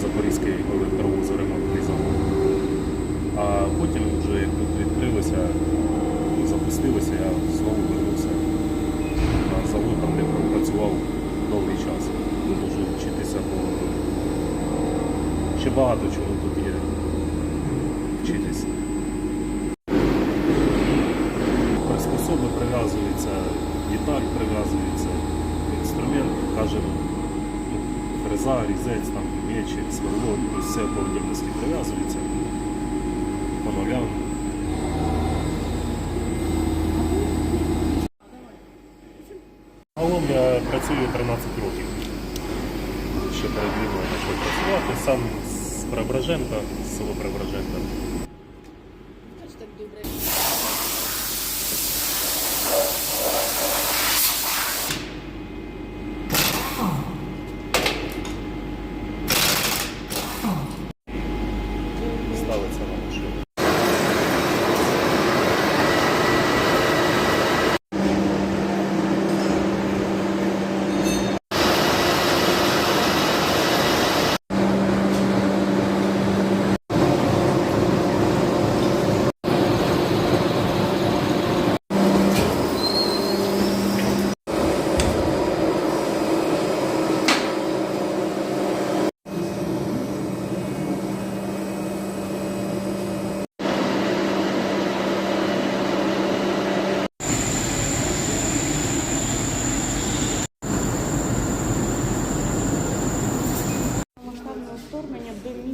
Запорізький електровозоремонтний завод. А потім, вже як тут відкрилося, запустилося, я знову вернувся на завод, там де пропрацював довгий час. Буду вчитися, бо ще багато чого тут є вчитися. Приспособи прив'язуються, деталь прив'язується, інструмент, кажемо, ну, фреза, різець, там, мечик, сверло, все по отдельності прив'язується по нулям. Я працюю 13 років. Ще перед війною почав працювати. Сам з Преображенка, з село Преображенка.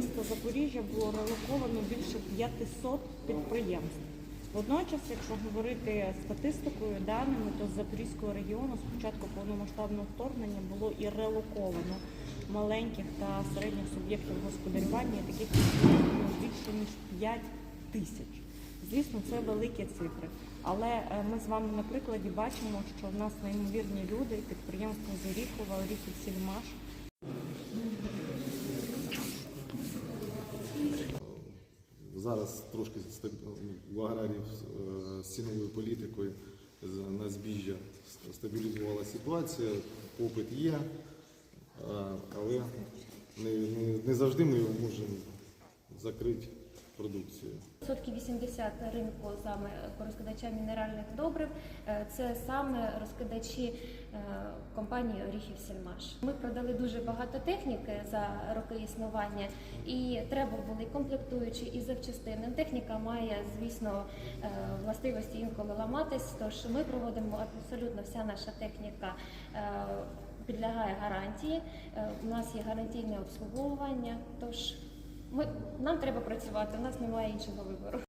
Міста Запоріжжя було релоковано більше 500 підприємств. Водночас, якщо говорити статистикою, даними, то з Запорізького регіону з початку повномасштабного вторгнення було і релоковано маленьких та середніх суб'єктів господарювання, і таких більше ніж 5 тисяч. Звісно, це великі цифри. Але е, ми з вами на прикладі бачимо, що в нас неймовірні люди, підприємство Зорікова, Оріхів Сільмаш, Зараз трошки в аграріїв е, з ціновою політикою на збіжжя стабілізувала ситуація, попит є, е, але не, не завжди ми його можемо закрити продукцію. Відсотків 80 ринку саме по мінеральних добрив е, це саме розкидачі е, компанії Оріхів Сільмаш. Ми продали дуже багато техніки за роки існування, і треба були комплектуючі і запчастини. Техніка має, звісно, е, властивості інколи ламатись. Тож ми проводимо абсолютно вся наша техніка. Підлягає гарантії. У нас є гарантійне обслуговування. Тож ми нам треба працювати. У нас немає іншого вибору.